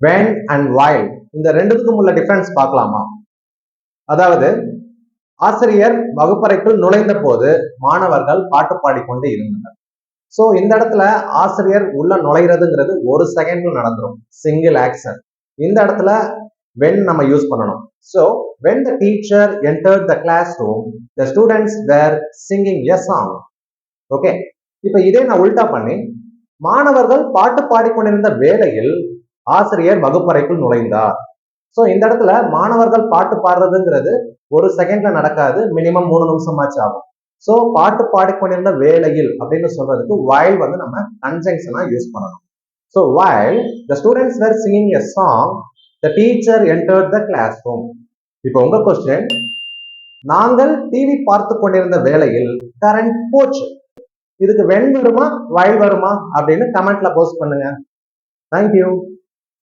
When and while. இந்த ரெண்டுத்துக்கும் உள்ள டிஃபரன்ஸ் பார்க்கலாமா? அதாவது ஆசிரியர் வகுப்பறைக்குள் நுழைந்த போது மாணவர்கள் பாட்டு பாடிக்கொண்டு இருந்தனர். ஸோ இந்த இடத்துல ஆசிரியர் உள்ள நுழைகிறதுங்கிறது ஒரு செகண்ட்ல நடந்துரும். சிங்கிள் ஆக்ஷன் இந்த இடத்துல வென் நம்ம யூஸ் பண்ணணும். So when the teacher enter the class room the students were singing as song okay இப்போ இதே நான் உல்டா பண்ணி மாணவர்கள் பாட்டு பாடிக்கொண்டிருந்த வேளையில் ஆசிரியர் வகுப்பறைக்குள் நுழைந்தார். ஸோ இந்த இடத்துல மாணவர்கள் பாட்டு பாடுறதுங்கிறது ஒரு செகண்ட்ல நடக்காது. மினிமம் மூணு நிமிஷமாச்சு ஆகும். ஸோ பாட்டு பாடிக்கொண்டிருந்த வேலையில் அப்படின்னு சொல்றதுக்கு வயல் வந்து நம்ம கன்ஜங்ஷனா யூஸ் பண்ணணும். So while the students were singing a song the teacher entered the class room இப்போ உங்க கொஸ்டின் நாங்கள் டிவி பார்த்து கொண்டிருந்த வேளையில் கரண்ட் போச்சு. இதுக்கு வெண் வருமா வயல் வருமா அப்படின்னு கமெண்ட்ல போஸ்ட் பண்ணுங்க. தேங்க்யூ